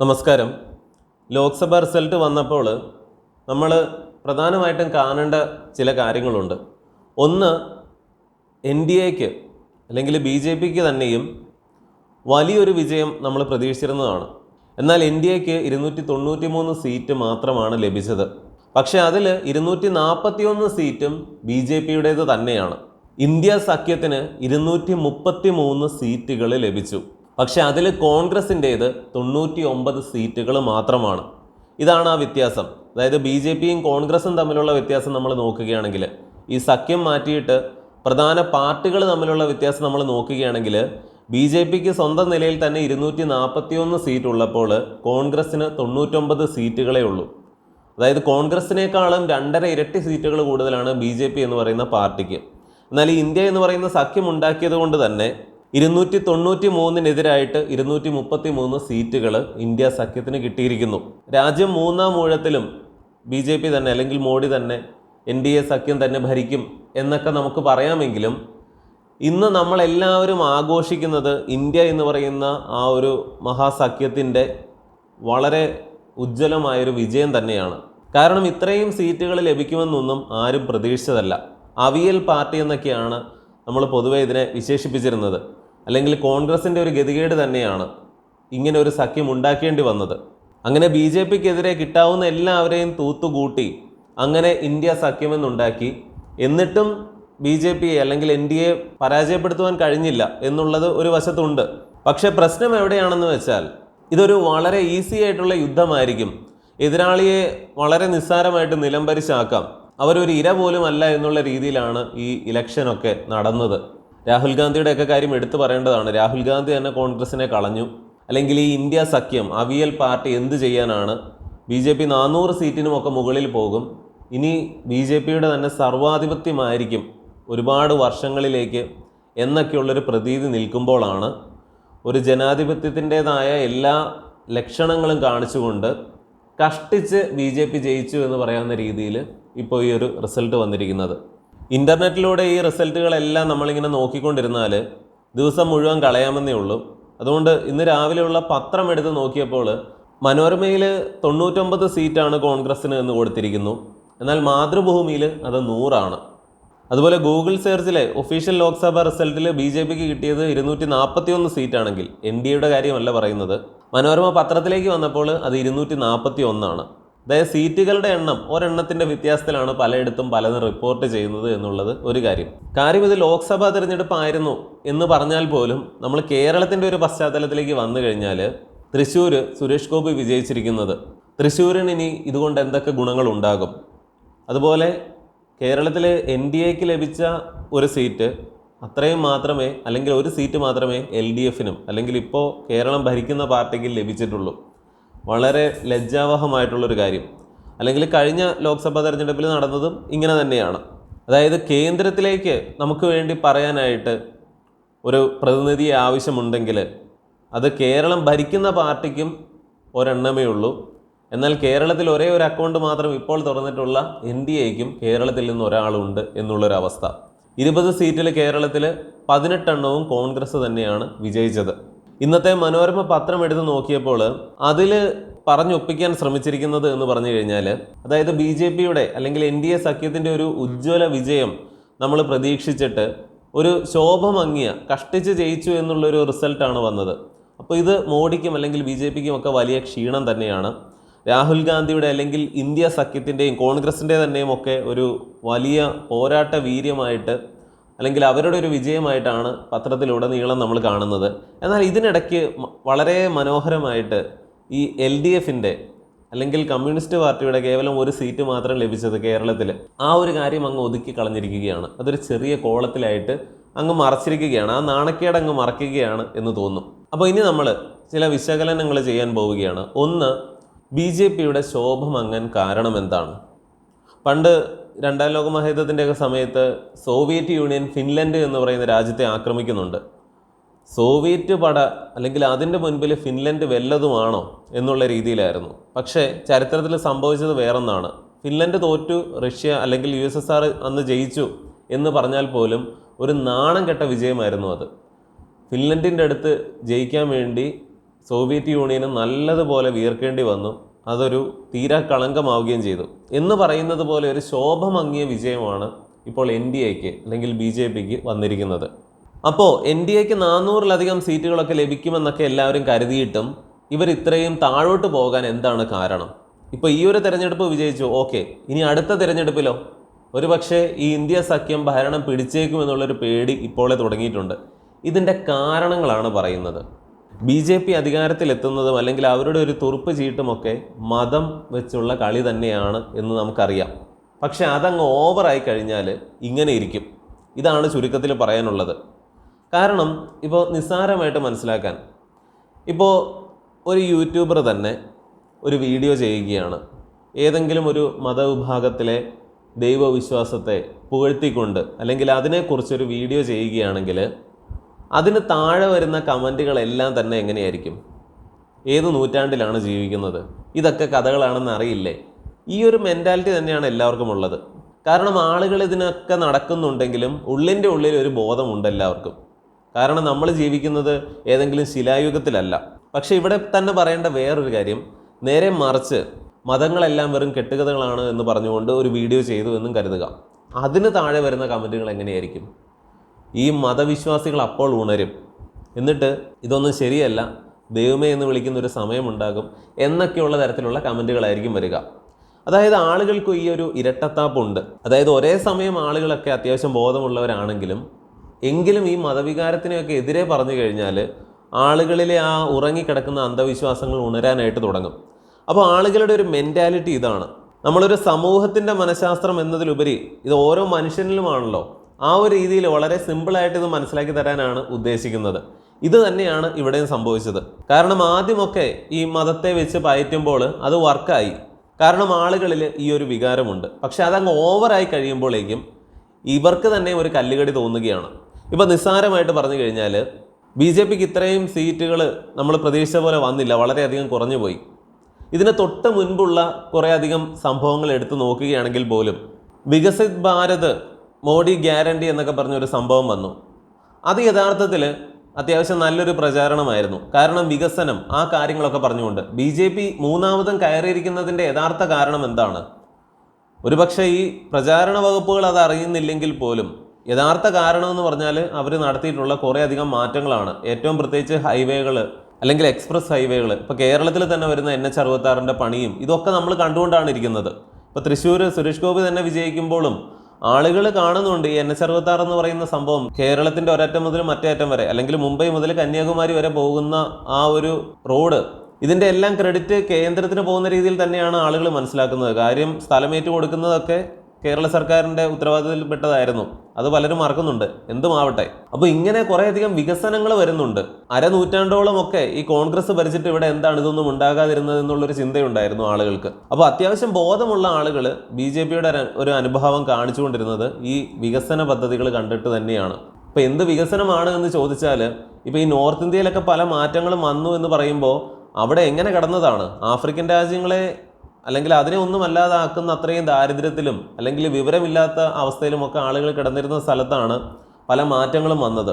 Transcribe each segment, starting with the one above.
നമസ്കാരം. ലോക്സഭ റിസൾട്ട് വന്നപ്പോൾ നമ്മൾ പ്രധാനമായിട്ടും കാണേണ്ട ചില കാര്യങ്ങളുണ്ട്. ഒന്ന് എൻ ഡി എക്ക് അല്ലെങ്കിൽ ബി ജെ പിക്ക് തന്നെയും വലിയൊരു വിജയം നമ്മൾ പ്രതീക്ഷിച്ചിരുന്നതാണ്. എന്നാൽ എൻ ഡി എക്ക് ഇരുന്നൂറ്റി തൊണ്ണൂറ്റി മൂന്ന് സീറ്റ് മാത്രമാണ് ലഭിച്ചത്. പക്ഷേ അതിൽ ഇരുന്നൂറ്റി നാൽപ്പത്തി ഒന്ന് സീറ്റും ബി ജെ പിയുടേത് തന്നെയാണ്. ഇന്ത്യ സഖ്യത്തിന് ഇരുന്നൂറ്റി മുപ്പത്തി മൂന്ന് സീറ്റുകൾ ലഭിച്ചു. പക്ഷെ അതിൽ കോൺഗ്രസിന്റേത് തൊണ്ണൂറ്റി ഒമ്പത് സീറ്റുകൾ മാത്രമാണ്. ഇതാണ് ആ വ്യത്യാസം. അതായത് ബി ജെ പിയും കോൺഗ്രസും തമ്മിലുള്ള വ്യത്യാസം നമ്മൾ നോക്കുകയാണെങ്കിൽ ഈ സഖ്യം മാറ്റിയിട്ട് പ്രധാന പാർട്ടികൾ തമ്മിലുള്ള വ്യത്യാസം നമ്മൾ നോക്കുകയാണെങ്കിൽ ബി ജെ പിക്ക് സ്വന്തം നിലയിൽ തന്നെ ഇരുന്നൂറ്റി നാൽപ്പത്തി ഒന്ന് സീറ്റ് ഉള്ളപ്പോൾ കോൺഗ്രസ്സിന് തൊണ്ണൂറ്റൊമ്പത് സീറ്റുകളേ ഉള്ളൂ. അതായത് കോൺഗ്രസിനേക്കാളും രണ്ടര ഇരട്ടി സീറ്റുകൾ കൂടുതലാണ് ബി ജെ പി എന്ന് പറയുന്ന പാർട്ടിക്ക്. എന്നാൽ ഇന്ത്യ എന്ന് പറയുന്ന സഖ്യം ഉണ്ടാക്കിയത് കൊണ്ട് തന്നെ ഇരുന്നൂറ്റി തൊണ്ണൂറ്റി മൂന്നിനെതിരായിട്ട് ഇരുന്നൂറ്റി മുപ്പത്തി മൂന്ന് സീറ്റുകൾ ഇന്ത്യ സഖ്യത്തിന് കിട്ടിയിരിക്കുന്നു. രാജ്യം മൂന്നാം ഊഴത്തിലും ബി ജെ പി തന്നെ അല്ലെങ്കിൽ മോഡി തന്നെ എൻ ഡി എ സഖ്യം തന്നെ ഭരിക്കും എന്നൊക്കെ നമുക്ക് പറയാമെങ്കിലും ഇന്ന് നമ്മളെല്ലാവരും ആഘോഷിക്കുന്നത് ഇന്ത്യ എന്ന് പറയുന്ന ആ ഒരു മഹാസഖ്യത്തിന്റെ വളരെ ഉജ്ജ്വലമായൊരു വിജയം തന്നെയാണ്. കാരണം ഇത്രയും സീറ്റുകൾ ലഭിക്കുമെന്നൊന്നും ആരും പ്രതീക്ഷിച്ചതല്ല. അവിയൽ പാർട്ടി എന്നൊക്കെയാണ് നമ്മൾ പൊതുവെ ഇതിനെ വിശേഷിപ്പിച്ചിരുന്നത്. അല്ലെങ്കിൽ കോൺഗ്രസിന്റെ ഒരു ഗതികേട് തന്നെയാണ് ഇങ്ങനെ ഒരു സഖ്യം ഉണ്ടാക്കേണ്ടി വന്നത്. അങ്ങനെ ബി ജെ പിക്കെതിരെ കിട്ടാവുന്ന എല്ലാവരെയും തൂത്തുകൂട്ടി അങ്ങനെ ഇന്ത്യ സഖ്യമെന്നുണ്ടാക്കി എന്നിട്ടും ബി ജെ പിയെ അല്ലെങ്കിൽ എൻ ഡി എ പരാജയപ്പെടുത്തുവാൻ കഴിഞ്ഞില്ല എന്നുള്ളത് ഒരു വശത്തുണ്ട്. പക്ഷേ പ്രശ്നം എവിടെയാണെന്ന് വെച്ചാൽ ഇതൊരു വളരെ ഈസി ആയിട്ടുള്ള യുദ്ധമായിരിക്കും. എതിരാളിയെ വളരെ നിസ്സാരമായിട്ട് നിലംപരിശാക്കാം. അവരൊരു ഇര പോലും അല്ല എന്നുള്ള രീതിയിലാണ് ഈ ഇലക്ഷനൊക്കെ നടന്നത്. രാഹുൽ ഗാന്ധിയുടെ ഒക്കെ കാര്യം എടുത്തു പറയേണ്ടതാണ്. രാഹുൽ ഗാന്ധി തന്നെ കോൺഗ്രസിനെ കളഞ്ഞു. അല്ലെങ്കിൽ ഈ ഇന്ത്യ സഖ്യം അവിയൽ പാർട്ടി എന്ത് ചെയ്യാനാണ്? ബി ജെ പി നാനൂറ് സീറ്റിനുമൊക്കെ മുകളിൽ പോകും. ഇനി ബി ജെ പിയുടെ തന്നെ സർവാധിപത്യമായിരിക്കും ഒരുപാട് വർഷങ്ങളിലേക്ക് എന്നൊക്കെയുള്ളൊരു പ്രതീതി നിൽക്കുമ്പോഴാണ് ഒരു ജനാധിപത്യത്തിന്റെതായ എല്ലാ ലക്ഷണങ്ങളും കാണിച്ചുകൊണ്ട് കഷ്ടിച്ച് ബി ജെ പി ജയിച്ചു എന്ന് പറയാവുന്ന രീതിയിൽ ഇപ്പോൾ ഈ ഒരു റിസൾട്ട് വന്നിരിക്കുന്നത്. ഇന്റർനെറ്റിലൂടെ ഈ റിസൾട്ടുകളെല്ലാം നമ്മളിങ്ങനെ നോക്കിക്കൊണ്ടിരുന്നാൽ ദിവസം മുഴുവൻ കളയാമെന്നേ ഉള്ളൂ. അതുകൊണ്ട് ഇന്ന് രാവിലെയുള്ള പത്രം എടുത്ത് നോക്കിയപ്പോൾ മനോരമയിൽ തൊണ്ണൂറ്റൊമ്പത് സീറ്റാണ് കോൺഗ്രസ്സിന് എന്ന് കൊടുത്തിരിക്കുന്നു. എന്നാൽ മാതൃഭൂമിയിൽ അത് നൂറാണ്. അതുപോലെ ഗൂഗിൾ സെർച്ചിലെ ഒഫീഷ്യൽ ലോക്സഭാ റിസൾട്ടിൽ ബി ജെ പിക്ക് കിട്ടിയത് ഇരുന്നൂറ്റി നാൽപ്പത്തി ഒന്ന് സീറ്റാണെങ്കിൽ എൻ ഡി എയുടെ കാര്യമല്ല പറയുന്നത്. മനോരമ പത്രത്തിലേക്ക് വന്നപ്പോൾ അത് ഇരുന്നൂറ്റി നാൽപ്പത്തി ഒന്നാണ് അതായത് സീറ്റുകളുടെ എണ്ണം ഒരെണ്ണത്തിന്റെ വ്യത്യാസത്തിലാണ് പലയിടത്തും പലതും റിപ്പോർട്ട് ചെയ്യുന്നത് എന്നുള്ളത് ഒരു കാര്യം. കാര്യം ഇത് ലോക്സഭാ തിരഞ്ഞെടുപ്പായിരുന്നു എന്ന് പറഞ്ഞാൽ പോലും നമ്മൾ കേരളത്തിന്റെ ഒരു പശ്ചാത്തലത്തിലേക്ക് വന്നു കഴിഞ്ഞാൽ തൃശ്ശൂർ സുരേഷ് ഗോപി വിജയിച്ചിരിക്കുന്നത്. തൃശ്ശൂരിന് ഇനി ഇതുകൊണ്ട് എന്തൊക്കെ ഗുണങ്ങൾ ഉണ്ടാകും? അതുപോലെ കേരളത്തിൽ എൻ ഡി എക്ക് ലഭിച്ച ഒരു സീറ്റ് അത്രയും മാത്രമേ അല്ലെങ്കിൽ ഒരു സീറ്റ് മാത്രമേ എൽ ഡി എഫിനും അല്ലെങ്കിൽ ഇപ്പോൾ കേരളം ഭരിക്കുന്ന പാർട്ടിക്ക് ലഭിച്ചിട്ടുള്ളൂ. വളരെ ലജ്ജാവഹമായിട്ടുള്ളൊരു കാര്യം. അല്ലെങ്കിൽ കഴിഞ്ഞ ലോക്സഭാ തെരഞ്ഞെടുപ്പിൽ നടന്നതും ഇങ്ങനെ തന്നെയാണ്. അതായത് കേന്ദ്രത്തിലേക്ക് നമുക്ക് വേണ്ടി പറയാനായിട്ട് ഒരു പ്രതിനിധിയെ ആവശ്യമുണ്ടെങ്കിൽ അത് കേരളം ഭരിക്കുന്ന പാർട്ടിക്കും ഒരെണ്ണമേ ഉള്ളൂ. എന്നാൽ കേരളത്തിൽ ഒരേ ഒരു അക്കൗണ്ട് മാത്രം ഇപ്പോൾ തുറന്നിട്ടുള്ള എൻ ഡി എക്കും കേരളത്തിൽ നിന്ന് ഒരാളുണ്ട് എന്നുള്ളൊരവസ്ഥ. ഇരുപത് സീറ്റിൽ കേരളത്തിൽ പതിനെട്ടെണ്ണവും കോൺഗ്രസ് തന്നെയാണ് വിജയിച്ചത്. ഇന്നത്തെ മനോരമ പത്രം എടുത്ത് നോക്കിയപ്പോൾ അതിൽ പറഞ്ഞൊപ്പിക്കാൻ ശ്രമിച്ചിരിക്കുന്നത് എന്ന് പറഞ്ഞു കഴിഞ്ഞാൽ അതായത് ബി ജെ പിയുടെ അല്ലെങ്കിൽ എൻ ഡി എ സഖ്യത്തിന്റെ ഒരു ഉജ്ജ്വല വിജയം നമ്മൾ പ്രതീക്ഷിച്ചിട്ട് ഒരു ശോഭമങ്ങിയ കഷ്ടിച്ച് ജയിച്ചു എന്നുള്ളൊരു റിസൾട്ടാണ് വന്നത്. അപ്പോൾ ഇത് മോഡിക്കും അല്ലെങ്കിൽ ബി ജെ പിക്കും ഒക്കെ വലിയ ക്ഷീണം തന്നെയാണ്. രാഹുൽ ഗാന്ധിയുടെ അല്ലെങ്കിൽ ഇന്ത്യ സഖ്യത്തിന്റെയും കോൺഗ്രസിന്റെ തന്നെയും ഒക്കെ ഒരു വലിയ പോരാട്ട വീര്യമായിട്ട് അല്ലെങ്കിൽ അവരുടെ ഒരു വിജയമായിട്ടാണ് പത്രത്തിലുടനീളം നമ്മൾ കാണുന്നത്. എന്നാൽ ഇതിനിടയ്ക്ക് വളരെ മനോഹരമായിട്ട് ഈ എൽ ഡി എഫിന്റെ അല്ലെങ്കിൽ കമ്മ്യൂണിസ്റ്റ് പാർട്ടിയുടെ കേവലം ഒരു സീറ്റ് മാത്രം ലഭിച്ചത് കേരളത്തിൽ ആ ഒരു കാര്യം അങ്ങ് ഒതുക്കി കളഞ്ഞിരിക്കുകയാണ്. അതൊരു ചെറിയ കോളത്തിലായിട്ട് അങ്ങ് മറച്ചിരിക്കുകയാണ്. ആ നാണക്കേട് അങ്ങ് മറക്കുകയാണ് എന്ന് തോന്നും. അപ്പോൾ ഇനി നമ്മൾ ചില വിശകലനങ്ങൾ ചെയ്യാൻ പോവുകയാണ്. ഒന്ന് ബി ജെ പിയുടെ ശോഭമങ്ങൻ കാരണം എന്താണ്? പണ്ട് രണ്ടാം ലോക മഹായുദ്ധത്തിന്റെയൊക്കെ സമയത്ത് സോവിയറ്റ് യൂണിയൻ ഫിൻലൻഡ് എന്ന് പറയുന്ന രാജ്യത്തെ ആക്രമിക്കുന്നുണ്ട്. സോവിയറ്റ് പട അല്ലെങ്കിൽ അതിന്റെ മുൻപിൽ ഫിൻലൻഡ് വല്ലതുമാണോ എന്നുള്ള രീതിയിലായിരുന്നു. പക്ഷേ ചരിത്രത്തിൽ സംഭവിച്ചത് വേറൊന്നാണ്. ഫിൻലൻഡ് തോറ്റു റഷ്യ അല്ലെങ്കിൽ യു എസ് എസ് ആർ അന്ന് ജയിച്ചു എന്ന് പറഞ്ഞാൽ പോലും ഒരു നാണം കെട്ട വിജയമായിരുന്നു അത്. ഫിൻലൻഡിന്റെ അടുത്ത് ജയിക്കാൻ വേണ്ടി സോവിയറ്റ് യൂണിയന് നല്ലതുപോലെ വീർക്കേണ്ടി വന്നു. അതൊരു തീരാ കളങ്കമാവുകയും ചെയ്തു. എന്ന് പറയുന്നത് പോലെ ഒരു ശോഭമങ്ങിയ വിജയമാണ് ഇപ്പോൾ എൻ ഡി എക്ക് അല്ലെങ്കിൽ ബി ജെ പിക്ക് വന്നിരിക്കുന്നത്. അപ്പോൾ എൻ ഡി എക്ക് നാനൂറിലധികം സീറ്റുകളൊക്കെ ലഭിക്കുമെന്നൊക്കെ എല്ലാവരും കരുതിയിട്ടും ഇവർ ഇത്രയും താഴോട്ട് പോകാൻ എന്താണ് കാരണം? ഇപ്പോൾ ഈ ഒരു തിരഞ്ഞെടുപ്പ് വിജയിച്ചു ഓക്കെ ഇനി അടുത്ത തെരഞ്ഞെടുപ്പിലോ? ഒരുപക്ഷെ ഈ ഇന്ത്യ സഖ്യം ഭരണം പിടിച്ചേക്കുമെന്നുള്ളൊരു പേടി ഇപ്പോഴേ തുടങ്ങിയിട്ടുണ്ട്. ഇതിന്റെ കാരണങ്ങളാണ് പറയുന്നത്. ബി ജെ പി അധികാരത്തിലെത്തുന്നതും അല്ലെങ്കിൽ അവരുടെ ഒരു തുറുപ്പ് ചീട്ടുമൊക്കെ മതം വെച്ചുള്ള കളി തന്നെയാണ് എന്ന് നമുക്കറിയാം. പക്ഷേ അതങ്ങ് ഓവറായി കഴിഞ്ഞാൽ ഇങ്ങനെ ഇരിക്കും. ഇതാണ് ചുരുക്കത്തിൽ പറയാനുള്ളത്. കാരണം ഇപ്പോൾ നിസ്സാരമായിട്ട് മനസ്സിലാക്കാൻ. ഇപ്പോൾ ഒരു യൂട്യൂബർ തന്നെ ഒരു വീഡിയോ ചെയ്യുകയാണ്. ഏതെങ്കിലും ഒരു മതവിഭാഗത്തിലെ ദൈവവിശ്വാസത്തെ പുകഴ്ത്തിക്കൊണ്ട് അല്ലെങ്കിൽ അതിനെക്കുറിച്ചൊരു വീഡിയോ ചെയ്യുകയാണെങ്കിൽ അതിന് താഴെ വരുന്ന കമന്റുകളെല്ലാം തന്നെ എങ്ങനെയായിരിക്കും? ഏത് നൂറ്റാണ്ടിലാണ് ജീവിക്കുന്നത്? ഇതൊക്കെ കഥകളാണെന്ന് അറിയില്ലേ? ഈ ഒരു മെന്റാലിറ്റി തന്നെയാണ് എല്ലാവർക്കും ഉള്ളത്. കാരണം ആളുകൾ ഇതിനൊക്കെ നടക്കുന്നുണ്ടെങ്കിലും ഉള്ളിന്റെ ഉള്ളിൽ ഒരു ബോധമുണ്ട് എല്ലാവർക്കും. കാരണം നമ്മൾ ജീവിക്കുന്നത് ഏതെങ്കിലും ശിലായുഗത്തിലല്ല. പക്ഷേ ഇവിടെ തന്നെ പറയേണ്ട വേറൊരു കാര്യം. നേരെ മറിച്ച് മതങ്ങളെല്ലാം വെറും കെട്ടുകഥകളാണ് എന്ന് പറഞ്ഞുകൊണ്ട് ഒരു വീഡിയോ ചെയ്തു എന്നും കരുതുക. അതിന് താഴെ വരുന്ന കമന്റുകൾ എങ്ങനെയായിരിക്കും? ഈ മതവിശ്വാസികൾ അപ്പോൾ ഉണരും. എന്നിട്ട് ഇതൊന്നും ശരിയല്ല. ദൈവമേ എന്ന് വിളിക്കുന്ന ഒരു സമയമുണ്ടാകും എന്നൊക്കെയുള്ള തരത്തിലുള്ള കമന്റുകളായിരിക്കും വരിക. അതായത് ആളുകൾക്ക് ഈ ഒരു ഇരട്ടത്താപ്പുണ്ട്. അതായത് ഒരേ സമയം ആളുകളൊക്കെ അത്യാവശ്യം ബോധമുള്ളവരാണെങ്കിലും എങ്കിലും ഈ മതവികാരത്തിനെയൊക്കെ എതിരെ പറഞ്ഞു കഴിഞ്ഞാൽ ആളുകളിലെ ആ ഉറങ്ങിക്കിടക്കുന്ന അന്ധവിശ്വാസങ്ങൾ ഉണരാനായിട്ട് തുടങ്ങും. അപ്പോൾ ആളുകളുടെ ഒരു മെന്റാലിറ്റി ഇതാണ്. നമ്മളൊരു സമൂഹത്തിന്റെ മനഃശാസ്ത്രം എന്നതിലുപരി ഇത് ഓരോ മനുഷ്യനിലുമാണല്ലോ. ആ ഒരു രീതിയിൽ വളരെ സിമ്പിളായിട്ട് ഇത് മനസ്സിലാക്കി തരാനാണ് ഉദ്ദേശിക്കുന്നത്. ഇത് തന്നെയാണ് ഇവിടെയും സംഭവിച്ചത്. കാരണം ആദ്യമൊക്കെ ഈ മതത്തെ വെച്ച് പയറ്റുമ്പോൾ അത് വർക്കായി. കാരണം ആളുകളിൽ ഈ ഒരു വികാരമുണ്ട്. പക്ഷെ അതങ്ങ് ഓവറായി കഴിയുമ്പോഴേക്കും ഇവർക്ക് തന്നെ ഒരു കല്ലുകടി തോന്നുകയാണ്. ഇപ്പോൾ നിസ്സാരമായിട്ട് പറഞ്ഞു കഴിഞ്ഞാൽ ബി ജെ പിക്ക് ഇത്രയും സീറ്റുകൾ നമ്മൾ പ്രതീക്ഷിച്ച പോലെ വന്നില്ല. വളരെയധികം കുറഞ്ഞു പോയി. ഇതിന് തൊട്ട് മുൻപുള്ള കുറേയധികം സംഭവങ്ങൾ എടുത്തു നോക്കുകയാണെങ്കിൽ പോലും വികസിത് ഭാരത് മോഡി ഗ്യാരണ്ടി എന്നൊക്കെ പറഞ്ഞൊരു സംഭവം വന്നു. അത് യഥാർത്ഥത്തിൽ അത്യാവശ്യം നല്ലൊരു പ്രചാരണമായിരുന്നു. കാരണം വികസനം ആ കാര്യങ്ങളൊക്കെ പറഞ്ഞുകൊണ്ട്. ബി ജെ പി മൂന്നാമതും കയറിയിരിക്കുന്നതിന്റെ യഥാർത്ഥ കാരണം എന്താണ്? ഒരുപക്ഷെ ഈ പ്രചാരണ വകുപ്പുകൾ അത് അറിയുന്നില്ലെങ്കിൽ പോലും യഥാർത്ഥ കാരണം എന്ന് പറഞ്ഞാൽ അവർ നടത്തിയിട്ടുള്ള കുറേയധികം മാറ്റങ്ങളാണ്. ഏറ്റവും പ്രത്യേകിച്ച് ഹൈവേകൾ അല്ലെങ്കിൽ എക്സ്പ്രസ് ഹൈവേകൾ ഇപ്പോൾ കേരളത്തിൽ തന്നെ വരുന്ന എൻ എച്ച് അറുപത്താറിന്റെ പണിയും ഇതൊക്കെ നമ്മൾ കണ്ടുകൊണ്ടാണ് ഇരിക്കുന്നത്. ഇപ്പോൾ തൃശ്ശൂർ സുരേഷ് ഗോപി തന്നെ വിജയിക്കുമ്പോഴും ആളുകൾ കാണുന്നുണ്ട് ഈ എൻ എച്ച് അറുപത്താറ് എന്ന് പറയുന്ന സംഭവം. കേരളത്തിന്റെ ഒരറ്റം മുതൽ മറ്റേ അറ്റം വരെ അല്ലെങ്കിൽ മുംബൈ മുതൽ കന്യാകുമാരി വരെ പോകുന്ന ആ ഒരു റോഡ് ഇതിന്റെ എല്ലാം ക്രെഡിറ്റ് കേന്ദ്രത്തിന് പോകുന്ന രീതിയിൽ തന്നെയാണ് ആളുകൾ മനസ്സിലാക്കുന്നത്. കാര്യം സ്ഥലമേറ്റ് കൊടുക്കുന്നതൊക്കെ കേരള സർക്കാരിന്റെ ഉത്തരവാദിത്തത്തിൽപ്പെട്ടതായിരുന്നു. അത് പലരും മറക്കുന്നുണ്ട്. എന്തുമാവട്ടെ അപ്പോൾ ഇങ്ങനെ കുറേയധികം വികസനങ്ങൾ വരുന്നുണ്ട്. അരനൂറ്റാണ്ടോളം ഒക്കെ ഈ കോൺഗ്രസ് ഭരിച്ചിട്ട് ഇവിടെ എന്താണ് ഇതൊന്നും ഉണ്ടാകാതിരുന്നത് എന്നുള്ളൊരു ചിന്തയുണ്ടായിരുന്നു ആളുകൾക്ക്. അപ്പോൾ അത്യാവശ്യം ബോധമുള്ള ആളുകൾ ബി ജെ പിയുടെ ഒരു അനുഭവം കാണിച്ചുകൊണ്ടിരുന്നത് ഈ വികസന പദ്ധതികൾ കണ്ടിട്ട് തന്നെയാണ്. ഇപ്പോൾ എന്ത് വികസനമാണ് എന്ന് ചോദിച്ചാൽ ഇപ്പോൾ ഈ നോർത്ത് ഇന്ത്യയിലൊക്കെ പല മാറ്റങ്ങളും വന്നു എന്ന് പറയുമ്പോൾ അവിടെ എങ്ങനെ കടന്നതാണ്? ആഫ്രിക്കൻ രാജ്യങ്ങളെ അല്ലെങ്കിൽ അതിനെ ഒന്നും അല്ലാതാക്കുന്ന അത്രയും ദാരിദ്ര്യത്തിലും അല്ലെങ്കിൽ വിവരമില്ലാത്ത അവസ്ഥയിലുമൊക്കെ ആളുകൾ കിടന്നിരുന്ന സ്ഥലത്താണ് പല മാറ്റങ്ങളും വന്നത്.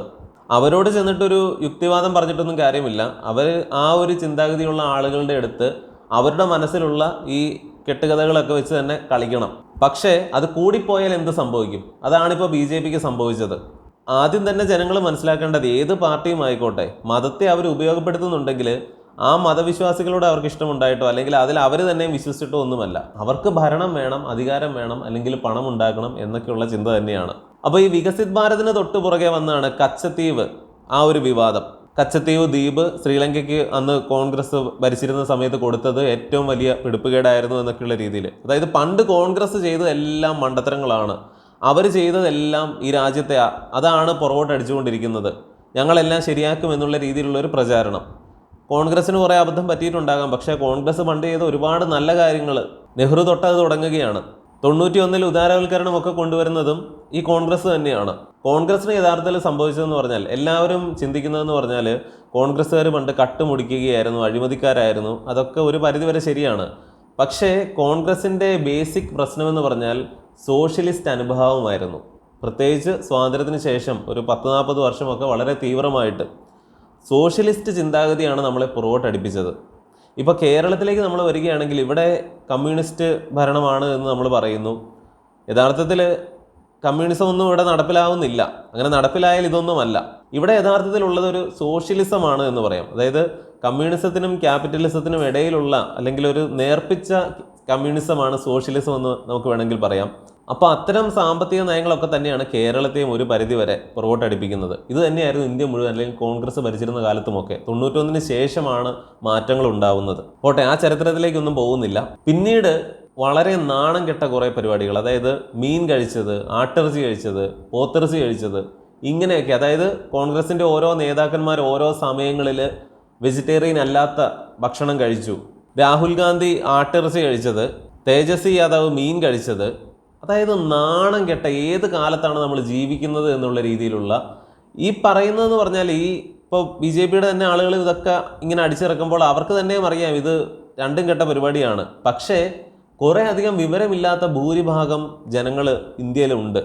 അവരോട് ചെന്നിട്ടൊരു യുക്തിവാദം പറഞ്ഞിട്ടൊന്നും കാര്യമില്ല. അവർ ആ ഒരു ചിന്താഗതിയുള്ള ആളുകളുടെ അടുത്ത് അവരുടെ മനസ്സിലുള്ള ഈ കെട്ടുകഥകളൊക്കെ വെച്ച് തന്നെ കളിക്കണം. പക്ഷേ അത് കൂടിപ്പോയാൽ എന്ത് സംഭവിക്കും? അതാണിപ്പോൾ ബി ജെ പിക്ക് സംഭവിച്ചത്. ആദ്യം തന്നെ ജനങ്ങൾ മനസ്സിലാക്കേണ്ടത് ഏത് പാർട്ടിയും ആയിക്കോട്ടെ മതത്തെ അവർ ഉപയോഗപ്പെടുത്തുന്നുണ്ടെങ്കിൽ ആ മതവിശ്വാസികളോട് അവർക്ക് ഇഷ്ടമുണ്ടായിട്ടോ അല്ലെങ്കിൽ അതിൽ അവർ തന്നെയും വിശ്വസിച്ചിട്ടോ ഒന്നുമല്ല. അവർക്ക് ഭരണം വേണം അധികാരം വേണം അല്ലെങ്കിൽ പണം ഉണ്ടാക്കണം എന്നൊക്കെയുള്ള ചിന്ത തന്നെയാണ്. അപ്പോൾ ഈ വികസിത് ഭാരതിന് തൊട്ട് പുറകെ വന്നാണ് കച്ചത്തീവ് ആ ഒരു വിവാദം. കച്ചത്തീവ് ദ്വീപ് ശ്രീലങ്കയ്ക്ക് അന്ന് കോൺഗ്രസ് ഭരിച്ചിരുന്ന സമയത്ത് കൊടുത്തത് ഏറ്റവും വലിയ പിടിപ്പുകേടായിരുന്നു എന്നൊക്കെയുള്ള രീതിയിൽ. അതായത് പണ്ട് കോൺഗ്രസ് ചെയ്തത് എല്ലാം മണ്ടത്തരങ്ങളാണ്. അവർ ചെയ്തതെല്ലാം ഈ രാജ്യത്തെ അതാണ് പുറകോട്ട് അടിച്ചുകൊണ്ടിരിക്കുന്നത്. ഞങ്ങളെല്ലാം ശരിയാക്കും എന്നുള്ള രീതിയിലുള്ള ഒരു പ്രചാരണം. കോൺഗ്രസിന് കുറേ അബദ്ധം പറ്റിയിട്ടുണ്ടാകാം. പക്ഷേ കോൺഗ്രസ് പണ്ട് ചെയ്ത ഒരുപാട് നല്ല കാര്യങ്ങൾ നെഹ്റു തൊട്ടത് തുടങ്ങുകയാണ്. തൊണ്ണൂറ്റി ഒന്നിൽ ഉദാരവൽക്കരണം ഒക്കെ കൊണ്ടുവരുന്നതും ഈ കോൺഗ്രസ് തന്നെയാണ്. കോൺഗ്രസിന് യഥാർത്ഥത്തിൽ സംഭവിച്ചതെന്ന് പറഞ്ഞാൽ എല്ലാവരും ചിന്തിക്കുന്നതെന്ന് പറഞ്ഞാൽ കോൺഗ്രസ്സുകാർ പണ്ട് കട്ടുമുടിക്കുകയായിരുന്നു അഴിമതിക്കാരായിരുന്നു. അതൊക്കെ ഒരു പരിധിവരെ ശരിയാണ്. പക്ഷേ കോൺഗ്രസിന്റെ ബേസിക് പ്രശ്നമെന്ന് പറഞ്ഞാൽ സോഷ്യലിസ്റ്റ് അനുഭാവമായിരുന്നു. പ്രത്യേകിച്ച് സ്വാതന്ത്ര്യത്തിന് ശേഷം ഒരു പത്ത് നാൽപ്പത് വർഷമൊക്കെ വളരെ തീവ്രമായിട്ട് സോഷ്യലിസ്റ്റ് ചിന്താഗതിയാണ് നമ്മളെ പുറകോട്ട് അടുപ്പിച്ചത്. ഇപ്പോൾ കേരളത്തിലേക്ക് നമ്മൾ വരികയാണെങ്കിൽ ഇവിടെ കമ്മ്യൂണിസ്റ്റ് ഭരണമാണ് എന്ന് നമ്മൾ പറയുന്നു. യഥാർത്ഥത്തിൽ കമ്മ്യൂണിസം ഒന്നും ഇവിടെ നടപ്പിലാവുന്നില്ല. അങ്ങനെ നടപ്പിലായാൽ ഇതൊന്നുമല്ല. ഇവിടെ യഥാർത്ഥത്തിലുള്ളതൊരു സോഷ്യലിസമാണ് എന്ന് പറയാം. അതായത് കമ്മ്യൂണിസത്തിനും ക്യാപിറ്റലിസത്തിനും ഇടയിലുള്ള അല്ലെങ്കിൽ ഒരു നേർപ്പിച്ച കമ്മ്യൂണിസമാണ് സോഷ്യലിസം എന്ന് നമുക്ക് വേണമെങ്കിൽ പറയാം. അപ്പോൾ അത്തരം സാമ്പത്തിക നയങ്ങളൊക്കെ തന്നെയാണ് കേരളത്തെയും ഒരു പരിധിവരെ പുറകോട്ടടിപ്പിക്കുന്നത് ഇത് തന്നെയായിരുന്നു ഇന്ത്യ മുഴുവൻ അല്ലെങ്കിൽ കോൺഗ്രസ് ഭരിച്ചിരുന്ന കാലത്തുമൊക്കെ. തൊണ്ണൂറ്റൊന്നിന് ശേഷമാണ് മാറ്റങ്ങൾ ഉണ്ടാവുന്നത്. പോട്ടെ ആ ചരിത്രത്തിലേക്കൊന്നും പോകുന്നില്ല. പിന്നീട് വളരെ നാണം കെട്ട കുറേ പരിപാടികൾ അതായത് മീൻ കഴിച്ചത് ആട്ടിറച്ചി കഴിച്ചത് പോത്തിറച്ചി കഴിച്ചത് ഇങ്ങനെയൊക്കെ. അതായത് കോൺഗ്രസിന്റെ ഓരോ നേതാക്കന്മാർ ഓരോ സമയങ്ങളിൽ വെജിറ്റേറിയൻ അല്ലാത്ത ഭക്ഷണം കഴിച്ചു. രാഹുൽ ഗാന്ധി ആട്ടിറച്ചി കഴിച്ചത് തേജസ്വി യാദവ് മീൻ കഴിച്ചത് അതായത് നാണം കെട്ട ഏത് കാലത്താണ് നമ്മൾ ജീവിക്കുന്നത് എന്നുള്ള രീതിയിലുള്ള ഈ പറയുന്നതെന്ന് പറഞ്ഞാൽ ഈ ഇപ്പോൾ ബി ജെ പിയുടെ തന്നെ ആളുകൾ ഇതൊക്കെ ഇങ്ങനെ അടിച്ചിറക്കുമ്പോൾ അവർക്ക് തന്നെയും അറിയാം ഇത് രണ്ടും കെട്ട പരിപാടിയാണ്. പക്ഷേ കുറേ അധികം വിവരമില്ലാത്ത ഭൂരിഭാഗം ജനങ്ങൾ ഇന്ത്യയിലുണ്ട്.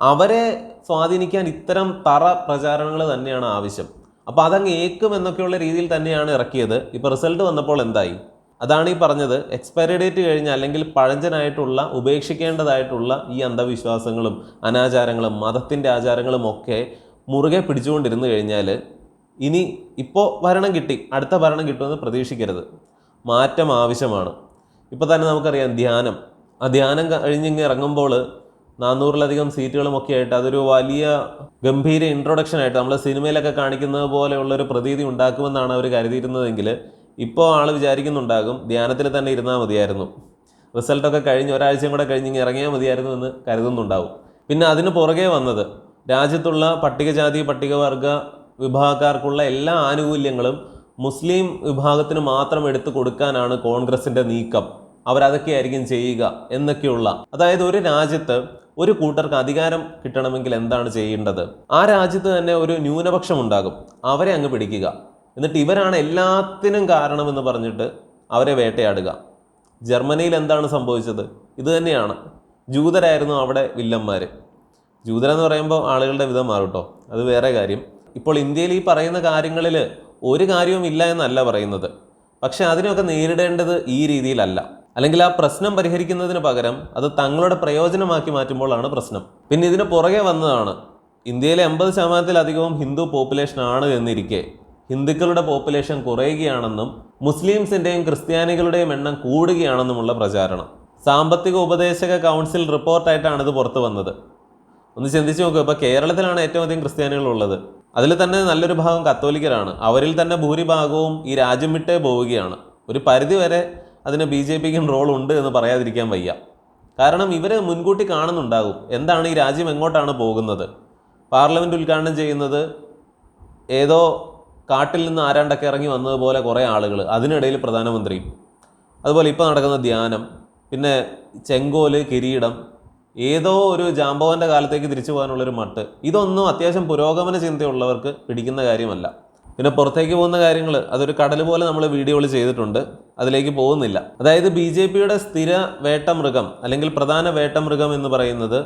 അവരെ സ്വാധീനിക്കാൻ ഇത്തരം തറ പ്രചാരണങ്ങൾ തന്നെയാണ് ആവശ്യം. അപ്പോൾ അതങ്ങ് ഏക്കും എന്നൊക്കെയുള്ള രീതിയിൽ തന്നെയാണ് ഇറക്കിയത്. ഇപ്പോൾ റിസൾട്ട് വന്നപ്പോൾ എന്തായി? അതാണ് ഈ പറഞ്ഞത്. എക്സ്പയറി ഡേറ്റ് കഴിഞ്ഞ അല്ലെങ്കിൽ പഴഞ്ചനായിട്ടുള്ള ഉപേക്ഷിക്കേണ്ടതായിട്ടുള്ള ഈ അന്ധവിശ്വാസങ്ങളും അനാചാരങ്ങളും മതത്തിന്റെ ആചാരങ്ങളും ഒക്കെ മുറുകെ പിടിച്ചുകൊണ്ടിരുന്നു കഴിഞ്ഞാൽ ഇനി ഇപ്പോൾ ഭരണം കിട്ടി അടുത്ത ഭരണം കിട്ടുമെന്ന് പ്രതീക്ഷിക്കരുത്. മാറ്റം ആവശ്യമാണ്. ഇപ്പോൾ തന്നെ നമുക്കറിയാം ധ്യാനം. ആ ധ്യാനം കഴിഞ്ഞിങ്ങ് ഇറങ്ങുമ്പോൾ നാനൂറിലധികം സീറ്റുകളും ഒക്കെ ആയിട്ട് അതൊരു വലിയ ഗംഭീര ഇൻട്രൊഡക്ഷൻ ആയിട്ട് നമ്മൾ സിനിമയിലൊക്കെ കാണിക്കുന്നത് പോലെയുള്ളൊരു പ്രതീതി ഉണ്ടാക്കുമെന്നാണ് അവർ കരുതിയിരുന്നതെങ്കിൽ ഇപ്പോൾ ആൾ വിചാരിക്കുന്നുണ്ടാകും ധ്യാനത്തിൽ തന്നെ ഇരുന്നാൽ മതിയായിരുന്നു. റിസൾട്ടൊക്കെ കഴിഞ്ഞ് ഒരാഴ്ചയും കൂടെ കഴിഞ്ഞ് ഇങ്ങനെ ഇറങ്ങിയാൽ മതിയായിരുന്നു എന്ന് കരുതുന്നുണ്ടാവും. പിന്നെ അതിന് പുറകെ വന്നത് രാജ്യത്തുള്ള പട്ടികജാതി പട്ടികവർഗ വിഭാഗക്കാർക്കുള്ള എല്ലാ ആനുകൂല്യങ്ങളും മുസ്ലിം വിഭാഗത്തിന് മാത്രം എടുത്തു കൊടുക്കാനാണ് കോൺഗ്രസിന്റെ നീക്കം. അവരതൊക്കെയായിരിക്കും ചെയ്യുക എന്നൊക്കെയുള്ള. അതായത് ഒരു രാജ്യത്ത് ഒരു കൂട്ടർക്ക് അധികാരം കിട്ടണമെങ്കിൽ എന്താണ് ചെയ്യേണ്ടത്? ആ രാജ്യത്ത് തന്നെ ഒരു ന്യൂനപക്ഷം ഉണ്ടാകും. അവരെ അങ്ങ് പിടിക്കുക. എന്നിട്ട് ഇവരാണ് എല്ലാത്തിനും കാരണമെന്ന് പറഞ്ഞിട്ട് അവരെ വേട്ടയാടുക. ജർമ്മനിയിൽ എന്താണ് സംഭവിച്ചത്? ഇത് തന്നെയാണ്. ജൂതരായിരുന്നു അവിടെ വില്ലന്മാർ ജൂതരെന്ന് പറയുമ്പോൾ ആളുകളുടെ വിധം മാറും കേട്ടോ അത് വേറെ കാര്യം. ഇപ്പോൾ ഇന്ത്യയിൽ ഈ പറയുന്ന കാര്യങ്ങളിൽ ഒരു കാര്യവും ഇല്ല എന്നല്ല പറയുന്നത്. പക്ഷെ അതിനൊക്കെ നേരിടേണ്ടത് ഈ രീതിയിലല്ല. അല്ലെങ്കിൽ ആ പ്രശ്നം പരിഹരിക്കുന്നതിന് പകരം അത് തങ്ങളുടെ പ്രയോജനമാക്കി മാറ്റുമ്പോഴാണ് പ്രശ്നം. പിന്നെ ഇതിന് പുറകെ വന്നതാണ്. ഇന്ത്യയിലെ എൺപത് ശതമാനത്തിലധികവും ഹിന്ദു പോപ്പുലേഷൻ ആണ് എന്നിരിക്കെ ഹിന്ദുക്കളുടെ പോപ്പുലേഷൻ കുറയുകയാണെന്നും മുസ്ലിംസിന്റെയും ക്രിസ്ത്യാനികളുടെയും എണ്ണം കൂടുകയാണെന്നുമുള്ള പ്രചാരണം. സാമ്പത്തിക ഉപദേശക കൗൺസിൽ റിപ്പോർട്ടായിട്ടാണ് ഇത് പുറത്തു വന്നത്. ഒന്ന് ചിന്തിച്ച് നോക്കുക ഇപ്പോൾ കേരളത്തിലാണ് ഏറ്റവും അധികം ക്രിസ്ത്യാനികൾ ഉള്ളത് അതിൽ തന്നെ നല്ലൊരു ഭാഗം കത്തോലിക്കരാണ്. അവരിൽ തന്നെ ഭൂരിഭാഗവും ഈ രാജ്യം വിട്ടേ പോവുകയാണ്. ഒരു പരിധി വരെ അതിന് ബി ജെ പിക്കും റോൾ ഉണ്ട് എന്ന് പറയാതിരിക്കാൻ വയ്യ. കാരണം ഇവരെ മുൻകൂട്ടി കാണുന്നുണ്ടാകും. എന്താണ് ഈ രാജ്യം എങ്ങോട്ടാണ് പോകുന്നത്? പാർലമെന്റ് ഉദ്ഘാടനം ചെയ്യുന്നത് ഏതോ കാട്ടിൽ നിന്ന് ആരാണ്ടൊക്കെ ഇറങ്ങി വന്നതുപോലെ കുറേ ആളുകൾ അതിനിടയിൽ പ്രധാനമന്ത്രിയും അതുപോലെ ഇപ്പോൾ നടക്കുന്ന ധ്യാനം പിന്നെ ചെങ്കോൽ കിരീടം ഏതോ ഒരു ജാമ്പവന്റെ കാലത്തേക്ക് തിരിച്ചു പോകാനുള്ളൊരു മട്ട്. ഇതൊന്നും അത്യാവശ്യം പുരോഗമന ചിന്തയുള്ളവർക്ക് പിടിക്കുന്ന കാര്യമല്ല. പിന്നെ പുറത്തേക്ക് പോകുന്ന കാര്യങ്ങൾ അതൊരു കടൽ പോലെ നമ്മൾ വീഡിയോകൾ ചെയ്തിട്ടുണ്ട് അതിലേക്ക് പോകുന്നില്ല. അതായത് ബി ജെ പിയുടെ സ്ഥിര വേട്ടമൃഗം അല്ലെങ്കിൽ പ്രധാന വേട്ടമൃഗം എന്ന് പറയുന്നത്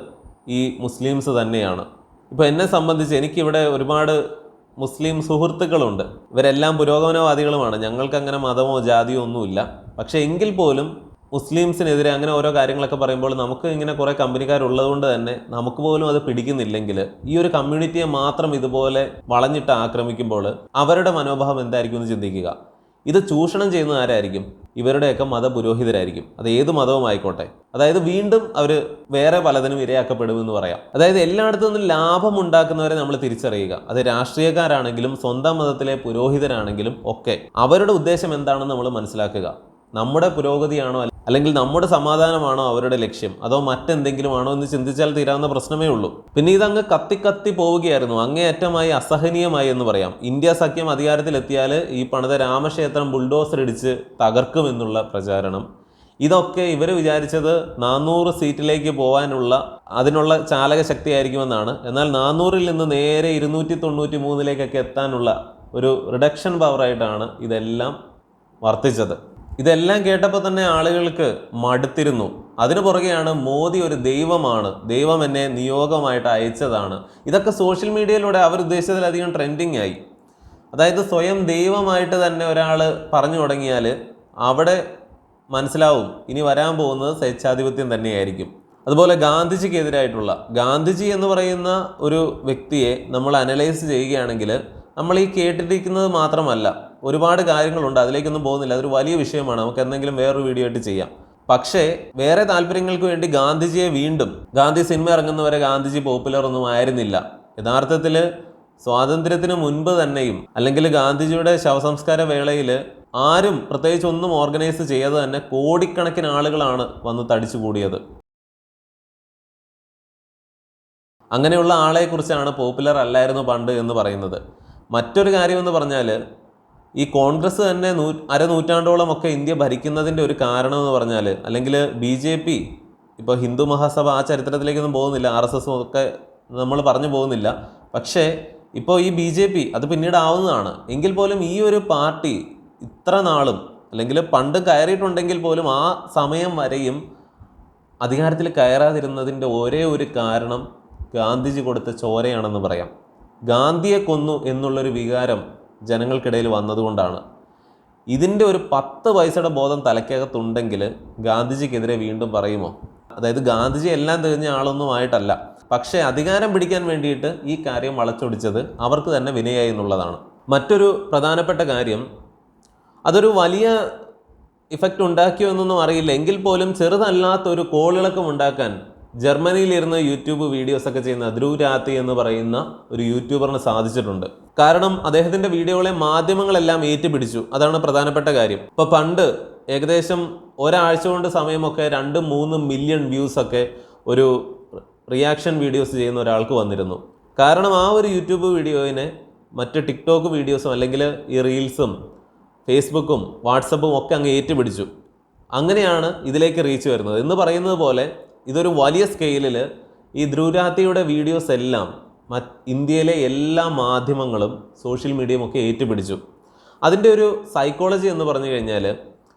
ഈ മുസ്ലിംസ് തന്നെയാണ്. ഇപ്പോൾ എന്നെ സംബന്ധിച്ച് എനിക്കിവിടെ ഒരുപാട് മുസ്ലിം സുഹൃത്തുക്കളുണ്ട്. ഇവരെല്ലാം പുരോഗമനവാദികളുമാണ്. ഞങ്ങൾക്ക് അങ്ങനെ മതമോ ജാതിയോ ഒന്നുമില്ല. പക്ഷേ എങ്കിൽ പോലും മുസ്ലിംസിനെതിരെ അങ്ങനെ ഓരോ കാര്യങ്ങളൊക്കെ പറയുമ്പോൾ നമുക്ക് ഇങ്ങനെ കുറേ കമ്പനിക്കാരുള്ളതുകൊണ്ട് തന്നെ നമുക്ക് പോലും അത് പിടിക്കുന്നില്ലെങ്കിൽ ഈ ഒരു കമ്മ്യൂണിറ്റിയെ മാത്രം ഇതുപോലെ വളഞ്ഞിട്ട് ആക്രമിക്കുമ്പോൾ അവരുടെ മനോഭാവം എന്തായിരിക്കും എന്ന് ചിന്തിക്കുക. ഇത് ചൂഷണം ചെയ്യുന്ന ആരായിരിക്കും? ഇവരുടെയൊക്കെ മതപുരോഹിതരായിരിക്കും. അത് ഏത് മതവും ആയിക്കോട്ടെ. അതായത് വീണ്ടും അവർ വേറെ പലതിനും ഇരയാക്കപ്പെടുമെന്ന് പറയാം. അതായത് എല്ലായിടത്തു നിന്നും ലാഭം ഉണ്ടാക്കുന്നവരെ നമ്മൾ തിരിച്ചറിയുക. അത് രാഷ്ട്രീയക്കാരാണെങ്കിലും സ്വന്തം മതത്തിലെ പുരോഹിതരാണെങ്കിലും ഒക്കെ. അവരുടെ ഉദ്ദേശം എന്താണെന്ന് നമ്മൾ മനസ്സിലാക്കുക. നമ്മുടെ പുരോഗതിയാണോ അല്ലെങ്കിൽ നമ്മുടെ സമാധാനമാണോ അവരുടെ ലക്ഷ്യം? അതോ മറ്റെന്തെങ്കിലും ആണോ എന്ന് ചിന്തിച്ചാൽ തീരാവുന്ന പ്രശ്നമേ ഉള്ളൂ. പിന്നെ ഇതങ്ങ് കത്തി കത്തി പോവുകയായിരുന്നു. അങ്ങേയറ്റമായി അസഹനീയമായി എന്ന് പറയാം. ഇന്ത്യ സഖ്യം അധികാരത്തിലെത്തിയാൽ ഈ പണിത രാമക്ഷേത്രം ബുൾഡോസർ ഇടിച്ച് തകർക്കുമെന്നുള്ള പ്രചാരണം. ഇതൊക്കെ ഇവർ വിചാരിച്ചത് നാനൂറ് സീറ്റിലേക്ക് പോകാനുള്ള അതിനുള്ള ചാലക ശക്തിയായിരിക്കുമെന്നാണ്. എന്നാൽ നാനൂറിൽ നിന്ന് നേരെ ഇരുന്നൂറ്റി തൊണ്ണൂറ്റി മൂന്നിലേക്കൊക്കെ എത്താനുള്ള ഒരു റിഡക്ഷൻ പവറായിട്ടാണ് ഇതെല്ലാം വർത്തിച്ചത്. ഇതെല്ലാം കേട്ടപ്പോൾ തന്നെ ആളുകൾക്ക് മടുത്തിരുന്നു. അതിനു പുറകെയാണ് മോദി ഒരു ദൈവമാണ്. ദൈവം എന്നെ നിയോഗമായിട്ട് അയച്ചതാണ്. ഇതൊക്കെ സോഷ്യൽ മീഡിയയിലൂടെ അവർ ഉദ്ദേശിച്ചതിലധികം ട്രെൻഡിങ് ആയി. അതായത് സ്വയം ദൈവമായിട്ട് തന്നെ ഒരാൾ പറഞ്ഞു തുടങ്ങിയാൽ അവിടെ മനസ്സിലാവും ഇനി വരാൻ പോകുന്നത് സ്വേച്ഛാധിപത്യം തന്നെയായിരിക്കും. അതുപോലെ ഗാന്ധിജിക്കെതിരായിട്ടുള്ള ഗാന്ധിജി എന്ന് പറയുന്ന ഒരു വ്യക്തിയെ നമ്മൾ അനലൈസ് ചെയ്യുകയാണെങ്കിൽ നമ്മൾ ഈ കേട്ടിരിക്കുന്നത് മാത്രമല്ല ഒരുപാട് കാര്യങ്ങളുണ്ട്. അതിലേക്കൊന്നും പോകുന്നില്ല. അതൊരു വലിയ വിഷയമാണ്. നമുക്ക് എന്തെങ്കിലും വേറൊരു വീഡിയോ ആയിട്ട് ചെയ്യാം. പക്ഷേ വേറെ താല്പര്യങ്ങൾക്ക് വേണ്ടി ഗാന്ധിജിയെ വീണ്ടും ഗാന്ധി സിനിമ ഇറങ്ങുന്നവരെ ഗാന്ധിജി പോപ്പുലർ ഒന്നും ആയിരുന്നില്ല. യഥാർത്ഥത്തിൽ സ്വാതന്ത്ര്യത്തിന് മുൻപ് തന്നെയും അല്ലെങ്കിൽ ഗാന്ധിജിയുടെ ശവസംസ്കാര വേളയിൽ ആരും പ്രത്യേകിച്ച് ഒന്നും ഓർഗനൈസ് ചെയ്യാതെ തന്നെ കോടിക്കണക്കിന് ആളുകളാണ് വന്ന് തടിച്ചു കൂടിയത്. അങ്ങനെയുള്ള ആളെക്കുറിച്ചാണ് പോപ്പുലർ അല്ലായിരുന്നു പണ്ട് എന്ന് പറയുന്നത്. മറ്റൊരു കാര്യം എന്ന് പറഞ്ഞാൽ ഈ കോൺഗ്രസ് തന്നെ നൂ അരനൂറ്റാണ്ടോളം ഒക്കെ ഇന്ത്യ ഭരിക്കുന്നതിന്റെ ഒരു കാരണം എന്ന് പറഞ്ഞാൽ അല്ലെങ്കിൽ ബി ജെ പി ഇപ്പോൾ ഹിന്ദു മഹാസഭ ആ ചരിത്രത്തിലേക്കൊന്നും പോകുന്നില്ല ആർ എസ് എസും ഒക്കെ നമ്മൾ പറഞ്ഞു പോകുന്നില്ല. പക്ഷേ ഇപ്പോൾ ഈ ബി ജെ പി അത് പിന്നീട് ആവുന്നതാണ്. എങ്കിൽ പോലും ഈ ഒരു പാർട്ടി ഇത്ര നാളും അല്ലെങ്കിൽ പണ്ട് കയറിയിട്ടുണ്ടെങ്കിൽ പോലും ആ സമയം വരെയും അധികാരത്തിൽ കയറാതിരുന്നതിന്റെ ഒരേ ഒരു കാരണം ഗാന്ധിജി കൊടുത്ത ചോരയാണെന്ന് പറയാം. ഗാന്ധിയെ കൊന്നു എന്നുള്ളൊരു വികാരം ജനങ്ങൾക്കിടയിൽ വന്നതുകൊണ്ടാണ്. ഇതിന്റെ ഒരു പത്ത് പൈസയുടെ ബോധം തലയ്ക്കകത്തുണ്ടെങ്കിൽ ഗാന്ധിജിക്കെതിരെ വീണ്ടും പറയുമോ? അതായത് ഗാന്ധിജി എല്ലാം തികഞ്ഞ ആളൊന്നും ആയിട്ടല്ല. പക്ഷേ അധികാരം പിടിക്കാൻ വേണ്ടിയിട്ട് ഈ കാര്യം വളച്ചൊടിച്ചത് അവർക്ക് തന്നെ വിനയായി എന്നുള്ളതാണ്. മറ്റൊരു പ്രധാനപ്പെട്ട കാര്യം അതൊരു വലിയ ഇഫക്റ്റ് ഉണ്ടാക്കിയോ എന്നൊന്നും അറിയില്ല. എങ്കിൽ പോലും ചെറുതല്ലാത്തൊരു കോളിളക്കം ഉണ്ടാക്കാൻ ജർമ്മനിയിലിരുന്ന് യൂട്യൂബ് വീഡിയോസ് ഒക്കെ ചെയ്യുന്ന ധ്രുവ് രാത്തി എന്ന് പറയുന്ന ഒരു യൂട്യൂബറിന് സാധിച്ചിട്ടുണ്ട്. കാരണം അദ്ദേഹത്തിന്റെ വീഡിയോകളെ മാധ്യമങ്ങളെല്ലാം ഏറ്റുപിടിച്ചു. അതാണ് പ്രധാനപ്പെട്ട കാര്യം. ഇപ്പൊ പണ്ട് ഏകദേശം ഒരാഴ്ച കൊണ്ട് സമയമൊക്കെ രണ്ട് മൂന്ന് മില്യൺ വ്യൂസ് ഒക്കെ ഒരു റിയാക്ഷൻ വീഡിയോസ് ചെയ്യുന്ന ഒരാൾക്ക് വന്നിരുന്നു. കാരണം ആ ഒരു യൂട്യൂബ് വീഡിയോയിനെ മറ്റ് ടിക്ടോക്ക് വീഡിയോസും അല്ലെങ്കിൽ ഈ റീൽസും ഫേസ്ബുക്കും വാട്സപ്പും ഒക്കെ അങ്ങ് ഏറ്റുപിടിച്ചു. അങ്ങനെയാണ് ഇതിലേക്ക് റീച്ച് വരുന്നത്. എന്ന് പറയുന്നത് പോലെ ഇതൊരു വലിയ സ്കെയിലിൽ ഈ ധ്രുവരാത്തിയുടെ വീഡിയോസ് എല്ലാം ഇന്ത്യയിലെ എല്ലാ മാധ്യമങ്ങളും സോഷ്യൽ മീഡിയയും ഒക്കെ ഏറ്റുപിടിച്ചു. അതിന്റെ ഒരു സൈക്കോളജി എന്ന് പറഞ്ഞു കഴിഞ്ഞാൽ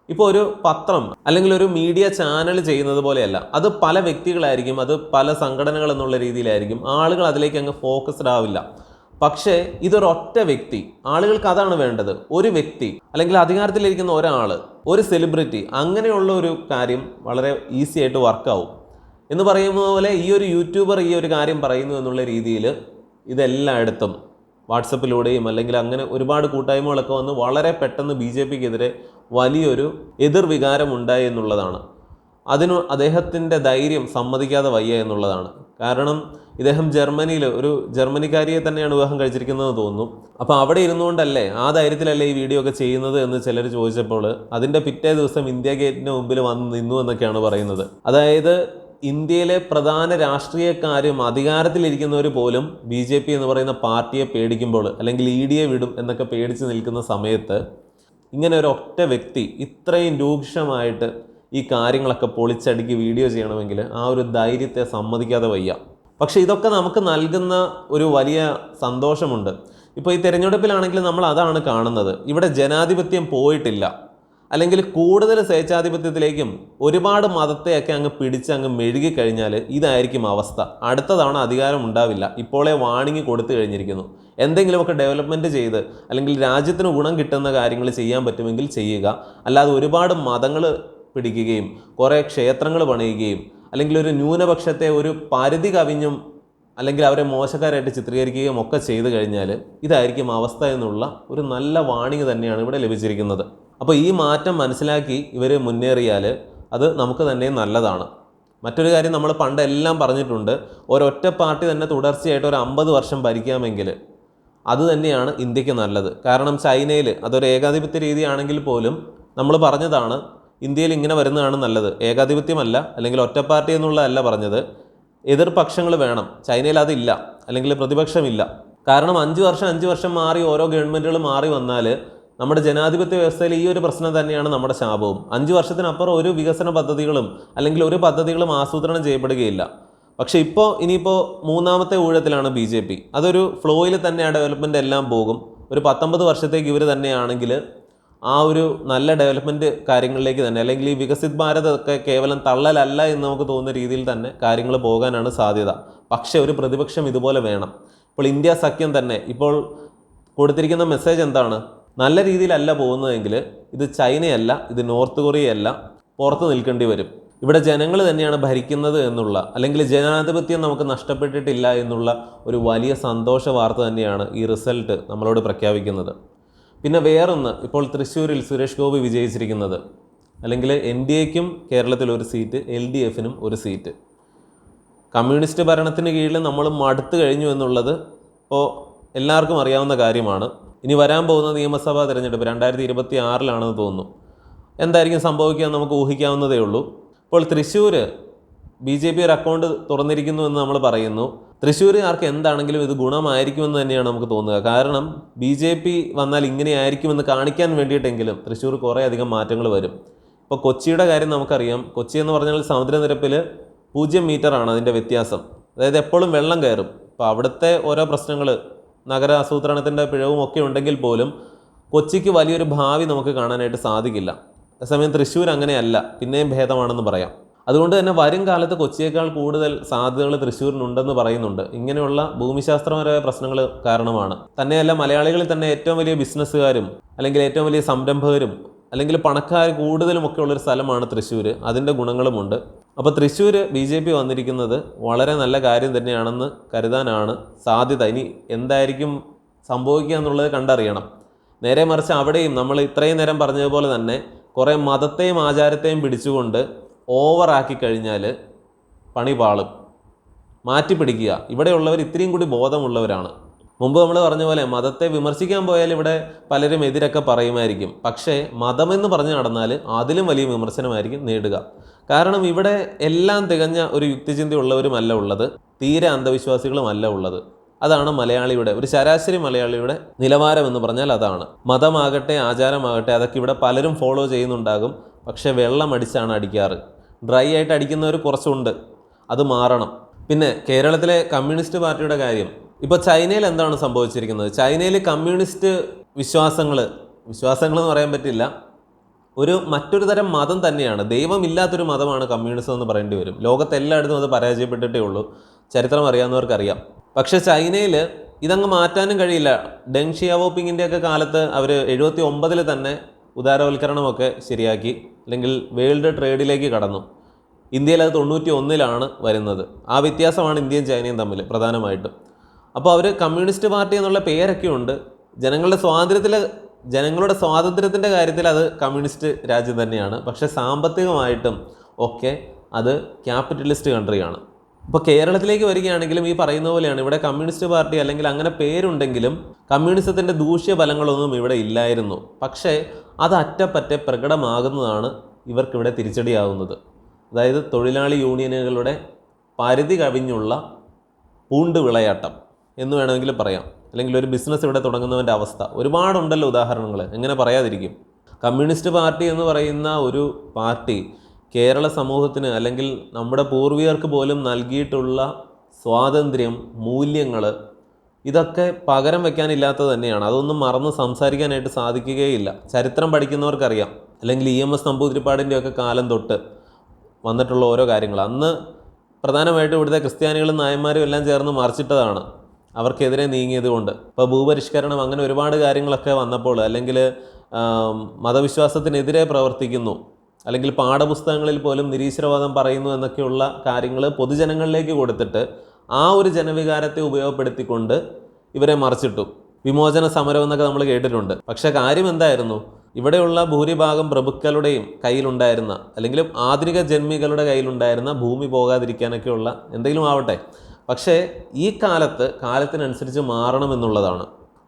ഇപ്പോൾ ഒരു പത്രം അല്ലെങ്കിൽ ഒരു മീഡിയ ചാനൽ ചെയ്യുന്നത് പോലെയല്ല. അത് പല വ്യക്തികളായിരിക്കും അത് പല സംഘടനകൾ എന്നുള്ള രീതിയിലായിരിക്കും. ആളുകൾ അതിലേക്ക് അങ്ങ് ഫോക്കസ്ഡ് ആവില്ല. പക്ഷേ ഇതൊരൊറ്റ വ്യക്തി ആളുകൾക്ക് അതാണ് വേണ്ടത്. ഒരു വ്യക്തി അല്ലെങ്കിൽ അധികാരത്തിലിരിക്കുന്ന ഒരാൾ ഒരു സെലിബ്രിറ്റി അങ്ങനെയുള്ള ഒരു കാര്യം വളരെ ഈസി ആയിട്ട് വർക്കാവും എന്ന് പറയുന്ന പോലെ ഈ ഒരു യൂട്യൂബർ ഈ ഒരു കാര്യം പറയുന്നു എന്നുള്ള രീതിയിൽ ഇതെല്ലായിടത്തും വാട്സപ്പിലൂടെയും അല്ലെങ്കിൽ അങ്ങനെ ഒരുപാട് കൂട്ടായ്മകളൊക്കെ വന്ന് വളരെ പെട്ടെന്ന് ബി ജെ പിക്കെതിരെ വലിയൊരു എതിർവികാരം ഉണ്ടായി എന്നുള്ളതാണ്. അതിന് അദ്ദേഹത്തിന്റെ ധൈര്യം സമ്മതിക്കാതെ വയ്യ എന്നുള്ളതാണ്. കാരണം ഇദ്ദേഹം ജർമ്മനിയിൽ ഒരു ജർമ്മനിക്കാരിയെ തന്നെയാണ് വിവാഹം കഴിച്ചിരിക്കുന്നത് തോന്നുന്നു. അപ്പോൾ അവിടെ ഇരുന്നുകൊണ്ടല്ലേ ആ ധൈര്യത്തിലല്ലേ ഈ വീഡിയോ ഒക്കെ ചെയ്യുന്നത് എന്ന് ചിലർ ചോദിച്ചപ്പോൾ അതിന്റെ പിറ്റേ ദിവസം ഇന്ത്യ ഗേറ്റിന് മുമ്പിൽ വന്ന് നിന്നു എന്നൊക്കെയാണ് പറയുന്നത്. അതായത് ഇന്ത്യയിലെ പ്രധാന രാഷ്ട്രീയക്കാരും അധികാരത്തിലിരിക്കുന്നവർ പോലും ബി ജെ പി എന്ന് പറയുന്ന പാർട്ടിയെ പേടിക്കുമ്പോൾ അല്ലെങ്കിൽ ഇ എ വിടും എന്നൊക്കെ പേടിച്ച് നിൽക്കുന്ന സമയത്ത് ഇങ്ങനെ ഒരു ഒറ്റ വ്യക്തി ഇത്രയും രൂക്ഷമായിട്ട് ഈ കാര്യങ്ങളൊക്കെ പൊളിച്ചടുക്കി വീഡിയോ ചെയ്യണമെങ്കിൽ ആ ഒരു ധൈര്യത്തെ സമ്മതിക്കാതെ വയ്യ. പക്ഷേ ഇതൊക്കെ നമുക്ക് നൽകുന്ന ഒരു വലിയ സന്തോഷമുണ്ട്. ഇപ്പോൾ ഈ തിരഞ്ഞെടുപ്പിലാണെങ്കിൽ നമ്മൾ അതാണ് കാണുന്നത്. ഇവിടെ ജനാധിപത്യം പോയിട്ടില്ല. അല്ലെങ്കിൽ കൂടുതൽ സ്വേച്ഛാധിപത്യത്തിലേക്കും ഒരുപാട് മതത്തെയൊക്കെ അങ്ങ് പിടിച്ച് അങ്ങ് മെഴുകി കഴിഞ്ഞാൽ ഇതായിരിക്കും അവസ്ഥ. അടുത്ത തവണ അധികാരം ഉണ്ടാവില്ല. ഇപ്പോളെ വാണിംഗ് കൊടുത്തു കഴിഞ്ഞിരിക്കുന്നു. എന്തെങ്കിലുമൊക്കെ ഡെവലപ്മെന്റ് ചെയ്ത് അല്ലെങ്കിൽ രാജ്യത്തിന് ഗുണം കിട്ടുന്ന കാര്യങ്ങൾ ചെയ്യാൻ പറ്റുമെങ്കിൽ ചെയ്യുക. അല്ലാതെ ഒരുപാട് മതങ്ങൾ പിടിക്കുകയും കുറേ ക്ഷേത്രങ്ങൾ പണിയുകയും അല്ലെങ്കിൽ ഒരു ന്യൂനപക്ഷത്തെ ഒരു പരിധി കവിഞ്ഞും അല്ലെങ്കിൽ അവരെ മോശക്കാരായിട്ട് ചിത്രീകരിക്കുകയും ഒക്കെ ചെയ്തു കഴിഞ്ഞാൽ ഇതായിരിക്കും അവസ്ഥ എന്നുള്ള ഒരു നല്ല വാണിംഗ് തന്നെയാണ് ഇവിടെ ലഭിച്ചിരിക്കുന്നത്. അപ്പോൾ ഈ മാറ്റം മനസ്സിലാക്കി ഇവർ മുന്നേറിയാൽ അത് നമുക്ക് തന്നെ നല്ലതാണ്. മറ്റൊരു കാര്യം നമ്മൾ പണ്ടെല്ലാം പറഞ്ഞിട്ടുണ്ട് ഒരൊറ്റ പാർട്ടി തന്നെ തുടർച്ചയായിട്ട് ഒരു അമ്പത് വർഷം ഭരിക്കാമെങ്കിൽ അത് തന്നെയാണ് ഇന്ത്യയ്ക്ക് നല്ലത്. കാരണം ചൈനയിൽ അതൊരു ഏകാധിപത്യ രീതിയാണെങ്കിൽ പോലും നമ്മൾ പറഞ്ഞതാണ് ഇന്ത്യയിൽ ഇങ്ങനെ വരുന്നതാണ് നല്ലത്. ഏകാധിപത്യമല്ല അല്ലെങ്കിൽ ഒറ്റ പാർട്ടി എന്നുള്ളതല്ല പറഞ്ഞത്. എതിർപക്ഷങ്ങൾ വേണം. ചൈനയിൽ അതില്ല. അല്ലെങ്കിൽ പ്രതിപക്ഷമില്ല. കാരണം അഞ്ച് വർഷം അഞ്ച് വർഷം മാറി ഓരോ ഗവൺമെന്റുകൾ മാറി വന്നാൽ നമ്മുടെ ജനാധിപത്യ വ്യവസ്ഥയിൽ ഈ ഒരു പ്രശ്നം തന്നെയാണ് നമ്മുടെ ശാപവും. അഞ്ച് വർഷത്തിനപ്പുറം ഒരു വികസന പദ്ധതികളും അല്ലെങ്കിൽ ഒരു പദ്ധതികളും ആസൂത്രണം ചെയ്യപ്പെടുകയില്ല. പക്ഷേ ഇപ്പോൾ ഇനിയിപ്പോൾ മൂന്നാമത്തെ ഊഴത്തിലാണ് ബി ജെ പി. അതൊരു ഫ്ലോയിൽ തന്നെ ആ ഡെവലപ്മെന്റ് എല്ലാം പോകും. ഒരു പത്തൊമ്പത് വർഷത്തേക്ക് ഇവർ തന്നെയാണെങ്കിൽ ആ ഒരു നല്ല ഡെവലപ്മെന്റ് കാര്യങ്ങളിലേക്ക് തന്നെ അല്ലെങ്കിൽ ഈ വികസിത് ഭാരത് ഒക്കെ കേവലം തള്ളലല്ല എന്ന് നമുക്ക് തോന്നുന്ന രീതിയിൽ തന്നെ കാര്യങ്ങൾ പോകാനാണ് സാധ്യത. പക്ഷേ ഒരു പ്രതിപക്ഷം ഇതുപോലെ വേണം. ഇപ്പോൾ ഇന്ത്യ സഖ്യം തന്നെ ഇപ്പോൾ കൊടുത്തിരിക്കുന്ന മെസ്സേജ് എന്താണ്? നല്ല രീതിയിലല്ല പോകുന്നതെങ്കിൽ ഇത് ചൈനയല്ല ഇത് നോർത്ത് കൊറിയയല്ല പുറത്ത് നിൽക്കേണ്ടി വരും. ഇവിടെ ജനങ്ങൾ തന്നെയാണ് ഭരിക്കുന്നത് എന്നുള്ള അല്ലെങ്കിൽ ജനാധിപത്യം നമുക്ക് നഷ്ടപ്പെട്ടിട്ടില്ല എന്നുള്ള ഒരു വലിയ സന്തോഷ വാർത്ത തന്നെയാണ് ഈ റിസൾട്ട് നമ്മളോട് പ്രഖ്യാപിക്കുന്നത്. പിന്നെ വേറൊന്ന് ഇപ്പോൾ തൃശ്ശൂരിൽ സുരേഷ് ഗോപി വിജയിച്ചിരിക്കുന്നത് അല്ലെങ്കിൽ എൻ ഡി എക്കും കേരളത്തിൽ ഒരു സീറ്റ് എൽ ഡി എഫിനും ഒരു സീറ്റ്. കമ്മ്യൂണിസ്റ്റ് ഭരണത്തിന് കീഴിൽ നമ്മൾ മടുത്തു കഴിഞ്ഞു എന്നുള്ളത് ഇപ്പോൾ എല്ലാവർക്കും അറിയാവുന്ന കാര്യമാണ്. ഇനി വരാൻ പോകുന്ന നിയമസഭാ തിരഞ്ഞെടുപ്പ് രണ്ടായിരത്തി ഇരുപത്തി ആറിലാണെന്ന് തോന്നുന്നു. എന്തായിരിക്കും സംഭവിക്കുക നമുക്ക് ഊഹിക്കാവുന്നതേ ഉള്ളൂ. ഇപ്പോൾ തൃശ്ശൂർ ബി ജെ പി ഒരു അക്കൗണ്ട് തുറന്നിരിക്കുന്നു എന്ന് നമ്മൾ പറയുന്നു. തൃശ്ശൂരുകാർക്ക് എന്താണെങ്കിലും ഇത് ഗുണമായിരിക്കുമെന്ന് തന്നെയാണ് നമുക്ക് തോന്നുക. കാരണം ബി ജെ പി വന്നാൽ ഇങ്ങനെയായിരിക്കുമെന്ന് കാണിക്കാൻ വേണ്ടിയിട്ടെങ്കിലും തൃശ്ശൂർ കുറേ അധികം മാറ്റങ്ങൾ വരും. ഇപ്പോൾ കൊച്ചിയുടെ കാര്യം നമുക്കറിയാം. കൊച്ചി എന്ന് പറഞ്ഞാൽ സമുദ്രനിരപ്പിൽ പൂജ്യം മീറ്ററാണ് അതിന്റെ വ്യത്യാസം. അതായത് എപ്പോഴും വെള്ളം കയറും. അപ്പോൾ അവിടുത്തെ ഓരോ പ്രശ്നങ്ങൾ നഗര ആസൂത്രണത്തിന്റെ പിഴവും ഒക്കെ ഉണ്ടെങ്കിൽ പോലും കൊച്ചിക്ക് വലിയൊരു ഭാവി നമുക്ക് കാണാനായിട്ട് സാധിക്കില്ല. അതേസമയം തൃശ്ശൂർ അങ്ങനെയല്ല പിന്നെയും ഭേദമാണെന്ന് പറയാം. അതുകൊണ്ട് തന്നെ വരും കാലത്ത് കൊച്ചിയേക്കാൾ കൂടുതൽ സാധ്യതകൾ തൃശ്ശൂരിനുണ്ടെന്ന് പറയുന്നുണ്ട്. ഇങ്ങനെയുള്ള ഭൂമിശാസ്ത്രപരമായ പ്രശ്നങ്ങൾ കാരണമാണ്. തന്നെയല്ല മലയാളികളിൽ തന്നെ ഏറ്റവും വലിയ ബിസിനസ്സുകാരും അല്ലെങ്കിൽ ഏറ്റവും വലിയ സംരംഭകരും അല്ലെങ്കിൽ പണക്കാർ കൂടുതലും ഒക്കെ ഉള്ളൊരു സ്ഥലമാണ് തൃശ്ശൂർ അതിന്റെ ഗുണങ്ങളുമുണ്ട്. അപ്പോൾ തൃശ്ശൂർ ബി ജെ പി വന്നിരിക്കുന്നത് വളരെ നല്ല കാര്യം തന്നെയാണെന്ന് കരുതാനാണ് സാധ്യത. ഇനി എന്തായിരിക്കും സംഭവിക്കുക എന്നുള്ളത് കണ്ടറിയണം. നേരെ മറിച്ച് അവിടെയും നമ്മൾ ഇത്രയും നേരം പറഞ്ഞതുപോലെ തന്നെ കുറേ മതത്തെയും ആചാരത്തെയും പിടിച്ചുകൊണ്ട് ഓവറാക്കി കഴിഞ്ഞാൽ പണി പാളും. മാറ്റിപ്പിടിക്കുക. ഇവിടെയുള്ളവർ ഇത്രയും കൂടി ബോധമുള്ളവരാണ്. മുമ്പ് നമ്മൾ പറഞ്ഞ പോലെ മതത്തെ വിമർശിക്കാൻ പോയാൽ ഇവിടെ പലരും എതിരൊക്കെ പറയുമായിരിക്കും. പക്ഷേ മതമെന്ന് പറഞ്ഞു നടന്നാൽ അതിലും വലിയ വിമർശനമായിരിക്കും നേടുക. കാരണം ഇവിടെ എല്ലാം തികഞ്ഞ ഒരു യുക്തിചിന്തയുള്ളവരുമല്ല ഉള്ളത്. തീരെ അന്ധവിശ്വാസികളുമല്ല ഉള്ളത്. അതാണ് മലയാളിയുടെ ഒരു ശരാശരി മലയാളിയുടെ നിലവാരം എന്ന് പറഞ്ഞാൽ അതാണ്. മതമാകട്ടെ ആചാരമാകട്ടെ അതൊക്കെ ഇവിടെ പലരും ഫോളോ ചെയ്യുന്നുണ്ടാകും. പക്ഷേ വെള്ളം അടിച്ചാണ് അടിക്കാറ്. ഡ്രൈ ആയിട്ട് അടിക്കുന്നവർ കുറച്ചുണ്ട്. അത് മാറണം. പിന്നെ കേരളത്തിലെ കമ്മ്യൂണിസ്റ്റ് പാർട്ടിയുടെ കാര്യം. ഇപ്പോൾ ചൈനയിൽ എന്താണ് സംഭവിച്ചിരിക്കുന്നത്? ചൈനയിൽ കമ്മ്യൂണിസ്റ്റ് വിശ്വാസങ്ങൾ വിശ്വാസങ്ങൾ എന്ന് പറയാൻ പറ്റില്ല. ഒരു മറ്റൊരു തരം മതം തന്നെയാണ്. ദൈവമില്ലാത്തൊരു മതമാണ് കമ്മ്യൂണിസം എന്ന് പറയേണ്ടി വരും. ലോകത്തെല്ലായിടത്തും അത് പരാജയപ്പെട്ടിട്ടേ ഉള്ളൂ. ചരിത്രം അറിയാവുന്നവർക്കറിയാം. പക്ഷേ ചൈനയിൽ ഇതങ്ങ് മാറ്റാനും കഴിയില്ല. ഡെങ് ഷിയാവോപ്പിങ്ങിന്റെയൊക്കെ കാലത്ത് അവർ എഴുപത്തി ഒമ്പതിൽ തന്നെ ഉദാരവൽക്കരണമൊക്കെ ശരിയാക്കി. അല്ലെങ്കിൽ വേൾഡ് ട്രേഡിലേക്ക് കടന്നു. ഇന്ത്യയിൽ അത് തൊണ്ണൂറ്റി ഒന്നിലാണ് വരുന്നത്. ആ വ്യത്യാസമാണ് ഇന്ത്യയും ചൈനയും തമ്മിൽ പ്രധാനമായിട്ടും. അപ്പോൾ അവർ കമ്മ്യൂണിസ്റ്റ് പാർട്ടി എന്നുള്ള പേരൊക്കെ ഉണ്ട്. ജനങ്ങളുടെ സ്വാതന്ത്ര്യത്തിൽ ജനങ്ങളുടെ സ്വാതന്ത്ര്യത്തിന്റെ കാര്യത്തിൽ അത് കമ്മ്യൂണിസ്റ്റ് രാജ്യം തന്നെയാണ്. പക്ഷേ സാമ്പത്തികമായിട്ടും ഒക്കെ അത് ക്യാപിറ്റലിസ്റ്റ് കൺട്രിയാണ് ഇപ്പോൾ കേരളത്തിലേക്ക് വരികയാണെങ്കിലും ഈ പറയുന്ന പോലെയാണ്. ഇവിടെ കമ്മ്യൂണിസ്റ്റ് പാർട്ടി അല്ലെങ്കിൽ അങ്ങനെ പേരുണ്ടെങ്കിലും കമ്മ്യൂണിസത്തിന്റെ ദൂഷ്യഫലങ്ങളൊന്നും ഇവിടെ ഇല്ലായിരുന്നു. പക്ഷേ അത് അറ്റപ്പറ്റെ പ്രകടമാകുന്നതാണ് ഇവർക്കിവിടെ തിരിച്ചടിയാവുന്നത്. അതായത് തൊഴിലാളി യൂണിയനുകളുടെ പരിധി കവിഞ്ഞുള്ള പൂണ്ട് വിളയാട്ടം എന്ന് വേണമെങ്കിൽ പറയാം. അല്ലെങ്കിൽ ഒരു ബിസിനസ് ഇവിടെ തുടങ്ങുന്നവന്റെ അവസ്ഥ. ഒരുപാടുണ്ടല്ലോ ഉദാഹരണങ്ങൾ. എങ്ങനെ പറയാതിരിക്കും? കമ്മ്യൂണിസ്റ്റ് പാർട്ടി എന്ന് പറയുന്ന ഒരു പാർട്ടി കേരള സമൂഹത്തിന് അല്ലെങ്കിൽ നമ്മുടെ പൂർവികർക്ക് പോലും നൽകിയിട്ടുള്ള സ്വാതന്ത്ര്യം മൂല്യങ്ങൾ ഇതൊക്കെ പകരം വെക്കാനില്ലാത്തത് തന്നെയാണ്. അതൊന്നും മറന്ന് സംസാരിക്കാനായിട്ട് സാധിക്കുകയില്ല. ചരിത്രം പഠിക്കുന്നവർക്കറിയാം. അല്ലെങ്കിൽ ഇ എം എസ് നമ്പൂതിരിപ്പാടിന്റെയൊക്കെ കാലം തൊട്ട് വന്നിട്ടുള്ള ഓരോ കാര്യങ്ങൾ. അന്ന് പ്രധാനമായിട്ടും ഇവിടുത്തെ ക്രിസ്ത്യാനികളും നായന്മാരും എല്ലാം ചേർന്ന് മറിച്ചിട്ടതാണ്. അവർക്കെതിരെ നീങ്ങിയതുകൊണ്ട്. ഇപ്പോൾ ഭൂപരിഷ്കരണം അങ്ങനെ ഒരുപാട് കാര്യങ്ങളൊക്കെ വന്നപ്പോൾ അല്ലെങ്കിൽ മതവിശ്വാസത്തിനെതിരെ പ്രവർത്തിക്കുന്നു അല്ലെങ്കിൽ പാഠപുസ്തകങ്ങളിൽ പോലും നിരീശ്വരവാദം പറയുന്നു എന്നൊക്കെയുള്ള കാര്യങ്ങൾ പൊതുജനങ്ങളിലേക്ക് കൊടുത്തിട്ട് ആ ഒരു ജനവികാരത്തെ ഉപയോഗപ്പെടുത്തിക്കൊണ്ട് ഇവരെ മറിച്ചിട്ടു. വിമോചന സമരം എന്നൊക്കെ നമ്മൾ കേട്ടിട്ടുണ്ട്. പക്ഷേ കാര്യം എന്തായിരുന്നു? ഇവിടെയുള്ള ഭൂരിഭാഗം പ്രഭുക്കളുടെയും കയ്യിലുണ്ടായിരുന്ന അല്ലെങ്കിൽ ആധുനിക ജന്മികളുടെ കയ്യിലുണ്ടായിരുന്ന ഭൂമി പോകാതിരിക്കാനൊക്കെയുള്ള എന്തെങ്കിലും ആവട്ടെ പക്ഷേ ഈ കാലത്ത് കാലത്തിനനുസരിച്ച് മാറണമെന്നുള്ളതാണ്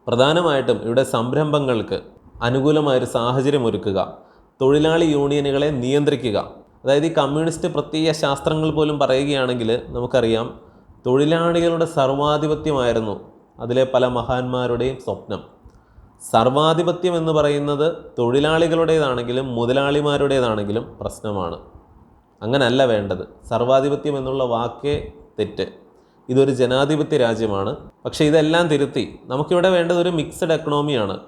പ്രധാനമായിട്ടും ഇവിടെ സംരംഭങ്ങൾക്ക് അനുകൂലമായൊരു സാഹചര്യം ഒരുക്കുക. തൊഴിലാളി യൂണിയനുകളെ നിയന്ത്രിക്കുക. അതായത് ഈ കമ്മ്യൂണിസ്റ്റ് പ്രത്യയ ശാസ്ത്രങ്ങൾ പോലും പറയുകയാണെങ്കിൽ നമുക്കറിയാം തൊഴിലാളികളുടെ സർവാധിപത്യമായിരുന്നു അതിലെ പല മഹാന്മാരുടെയും സ്വപ്നം. സർവാധിപത്യം എന്ന് പറയുന്നത് തൊഴിലാളികളുടേതാണെങ്കിലും മുതലാളിമാരുടേതാണെങ്കിലും പ്രശ്നമാണ്. അങ്ങനല്ല വേണ്ടത്. സർവാധിപത്യം എന്നുള്ള വാക്കേ തെറ്റ്. ഇതൊരു ജനാധിപത്യ രാജ്യമാണ്. പക്ഷേ ഇതെല്ലാം തിരുത്തി നമുക്കിവിടെ വേണ്ടത് ഒരു മിക്സഡ് എക്കണോമിയാണ്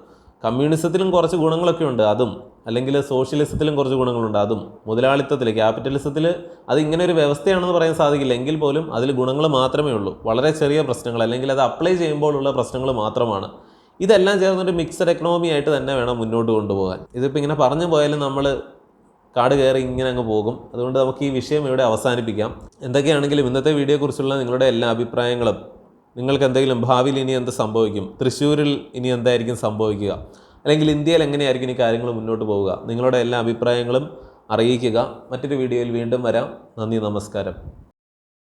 കമ്മ്യൂണിസത്തിലും കുറച്ച് ഗുണങ്ങളൊക്കെ ഉണ്ട് അതും. അല്ലെങ്കിൽ സോഷ്യലിസത്തിലും കുറച്ച് ഗുണങ്ങളുണ്ട് അതും. മുതലാളിത്തത്തിൽ ക്യാപിറ്റലിസത്തിൽ അത് ഇങ്ങനെ ഒരു വ്യവസ്ഥയാണെന്ന് പറയാൻ സാധിക്കില്ല. എങ്കിൽ പോലും അതിൽ ഗുണങ്ങൾ മാത്രമേ ഉള്ളൂ. വളരെ ചെറിയ പ്രശ്നങ്ങൾ അല്ലെങ്കിൽ അത് അപ്ലൈ ചെയ്യുമ്പോഴുള്ള പ്രശ്നങ്ങൾ മാത്രമാണ്. ഇതെല്ലാം ചേർന്നൊരു മിക്സഡ് എക്കണോമി ആയിട്ട് തന്നെ വേണം മുന്നോട്ട് കൊണ്ടുപോകാൻ. ഇതിപ്പോൾ ഇങ്ങനെ പറഞ്ഞു പോയാലും നമ്മൾ കാട് കയറി ഇങ്ങനെ അങ്ങ് പോകും. അതുകൊണ്ട് നമുക്ക് ഈ വിഷയം ഇവിടെ അവസാനിപ്പിക്കാം. എന്തൊക്കെയാണെങ്കിലും ഇന്നത്തെ വീഡിയോയെക്കുറിച്ചുള്ള നിങ്ങളുടെ എല്ലാ അഭിപ്രായങ്ങളും നിങ്ങൾക്ക് എന്തെങ്കിലും ഭാവിയിൽ ഇനി എന്ത് സംഭവിക്കും തൃശ്ശൂരിൽ ഇനി എന്തായിരിക്കും സംഭവിക്കുക അല്ലെങ്കിൽ ഇന്ത്യയിൽ എങ്ങനെയായിരിക്കും ഈ കാര്യങ്ങൾ മുന്നോട്ട് പോവുക നിങ്ങളുടെ എല്ലാ അഭിപ്രായങ്ങളും അറിയിക്കുക. മറ്റൊരു വീഡിയോയിൽ വീണ്ടും വരാം. നന്ദി നമസ്കാരം.